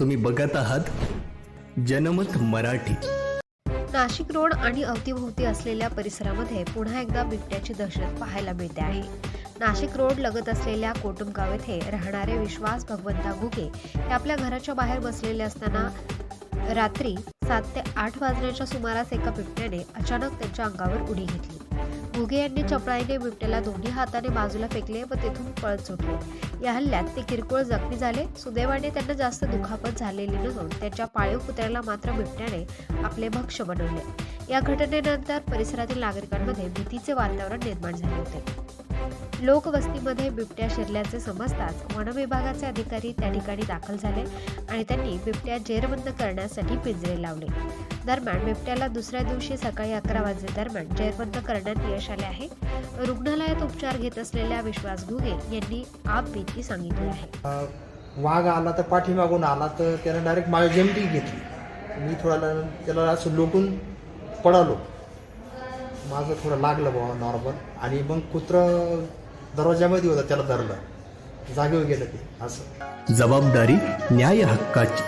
तुम्ही बघत आहात जनमत मराठी. नाशिक रोड आणि अवतीभोवती असलेल्या परिसरामध्ये पुन्हा एकदा बिबट्याची दहशत पाहायला मिळते आहे. नाशिक रोड लगत असलेल्या कोटुमगाव येथे राहणारे विश्वास भगवंता घुगे हे आपल्या घराच्या बाहेर बसलेले असताना रात्री सात ते आठ वाजण्याच्या सुमारास एका बिबट्याने अचानक त्यांच्या अंगावर उडी घेतली. घुगे यांनी चपळाईने बिबट्याला दोन्ही हाताने बाजूला फेकले व तेथून पळत सुटले या हल्ल्यात ते किरकोळ जखमी झाले. सुदैवाने त्यांना जास्त दुखापत झालेली नसून त्यांच्या पाळीव कुत्र्याला मात्र बिबट्याने आपले भक्ष बनवले. या घटनेनंतर परिसरातील नागरिकांमध्ये भीतीचे वातावरण निर्माण झाले होते. लोकवस्तीमध्ये बिबट्या शिरल्याचे समजताच वनविभागाचे अधिकारी त्या ठिकाणी दाखल झाले आणि त्यांनी बिबट्या जेरबंद करण्यासाठी पिंजरे लावले. दरम्यान बिबट्याला दुसऱ्या दिवशी सकाळी अकरा वाजेदरम्यान जेरबंद करण्यात यश आले आहे. रुग्णालयात उपचार घेत असलेल्या विश्वास घुगे यांनी आप भीती सांगितली आहे. वाघ आला तर पाठीमागून आला तर त्यानं डायरेक्ट माझ्या जमटी घेतली. मी थोडा त्याला असं लोटून पडालो माझं थोडं लागलं बाबा नॉर्मल आणि मग कुत्रं दरवाजामध्ये होतं त्याला धरलं. जागेवर गेलं ते असं. जबाबदारी न्याय हक्काची